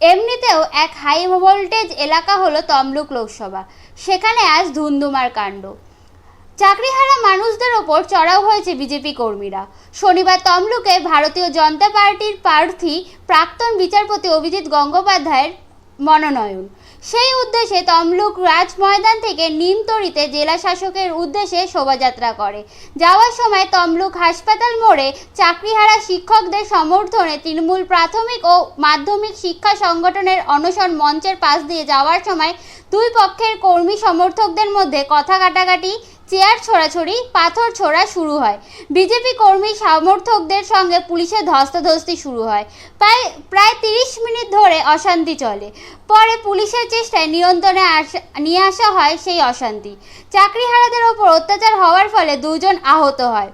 এমনিতেও এক high voltage এলাকা হলো তমলুক লোকসভা। সেখানে আজ ধুন্ধুমার কাণ্ড। চাকরিহারা মানুষদের ওপর চড়াও হয়েছে বিজেপি কর্মীরা। শনিবার তমলুকে ভারতীয় জনতা পার্টির প্রার্থী প্রাক্তন বিচারপতি অভিজিৎ গঙ্গোপাধ্যায়ের মনোনয়ন। সেই উদ্দেশ্যে তমলুক রাজ ময়দান থেকে নিমতরিতে জেলা শাসকের উদ্দেশ্যে শোভাযাত্রা করে। যাওয়ার সময় তমলুক হাসপাতাল মোড়ে চাকরিহারা শিক্ষকদের সমর্থনে তৃণমূল প্রাথমিক ও মাধ্যমিক শিক্ষা সংগঠনের অনশন মঞ্চের পাশ দিয়ে যাওয়ার সময় দুই পক্ষের কর্মী সমর্থকদের মধ্যে কথা কাটাকাটি চেয়ার ছোড়াছড়ি, পাথর ছোড়া শুরু হয়। বিজেপি কর্মী সমর্থকদের সঙ্গে পুলিশের ধস্তাধস্তি শুরু হয়। প্রায় প্রায় তিরিশ মিনিট ধরে অশান্তি চলে। পরে পুলিশের চেষ্টায় নিয়ন্ত্রণে নিয়ে আসা হয় সেই অশান্তি। চাকরিহারাদের ওপর অত্যাচার হওয়ার ফলে দুজন আহত হয়।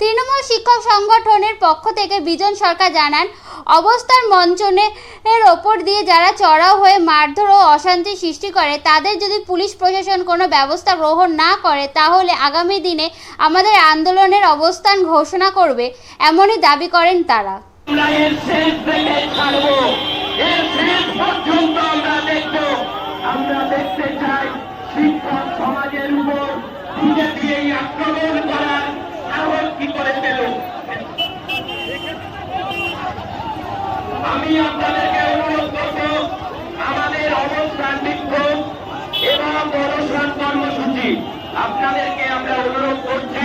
তৃণমূল শিক্ষক সংগঠনের পক্ষ থেকে বিজন সরকার জানান, অবস্থার মঞ্চনের ওপর দিয়ে যারা চড়াও হয়ে মারধর ও অশান্তি সৃষ্টি করে, তাদের যদি পুলিশ প্রশাসন কোনো ব্যবস্থা গ্রহণ না করে, তাহলে আগামী দিনে আমাদের আন্দোলনের অবস্থান ঘোষণা করবে, এমনই দাবি করেন তারা। আমরা দেখতে চাই শিক্ষক সমাজের উপর বিজেপি এই আক্রমণ করার কি করে পেল আমি আপনাদেরকে অনুরোধ করব, আমাদের অবস্থান বিক্ষোভ এবং অবস্থান কর্মসূচি। আপনাদেরকে আমরা অনুরোধ করছি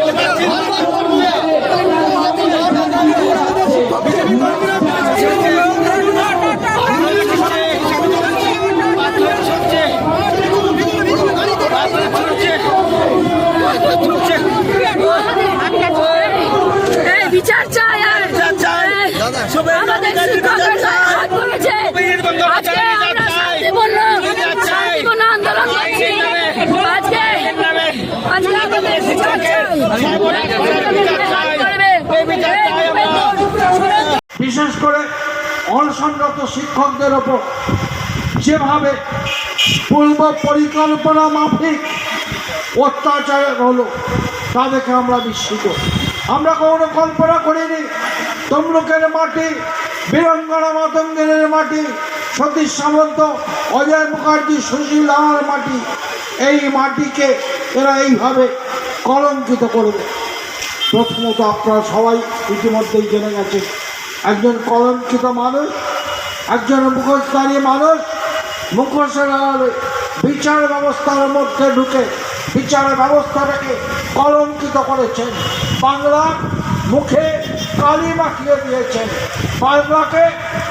এই বিচার চাই আর আমাদের শিক্ষকের হাত করেছে আজকে আমরা শান্তিপূর্ণ শান্তিপূর্ণ আন্দোলন করছি আজকে আজকে আমাদের বিচার চাই হাত করবে বিশেষ করে অনশনরত শিক্ষকদের ওপর যেভাবে পূর্ব পরিকল্পনা মাফিক অত্যাচার হলো, তা দেখে আমরা বিস্মিত। আমরা কোনো কল্পনা করিনি, তমলুকের মাটি, বীরঙ্গনা মাতঙ্গের মাটি, সতীশ সামন্ত, অজয় মুখার্জি, সুশীল আমার মাটি, এই মাটিকে এরা এইভাবে কলঙ্কিত করবে প্রথমত আপনারা সবাই ইতিমধ্যেই জেনে গেছেন, একজন কলঙ্কিত মানুষ, একজন মুখোশধারী মানুষ, মুখোশের আড়ালে বিচার ব্যবস্থার মধ্যে ঢুকে বিচার ব্যবস্থাটাকে কলঙ্কিত করেছেন। বাংলা মুখে কালি মাখিয়ে দিয়েছেন। বাংলাকে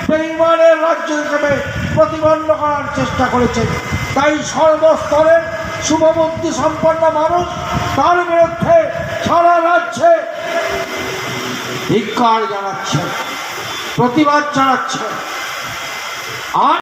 বেইমানের রাজ্য হিসেবে প্রতিবন্ধ করার চেষ্টা করেছেন। তাই সর্বস্তরের শুভবুদ্ধি সম্পন্ন মানুষ তার বিরুদ্ধে সারা রাজ্যে ধিক্কার জানাচ্ছে প্রতিবাদ জানাচ্ছে। আর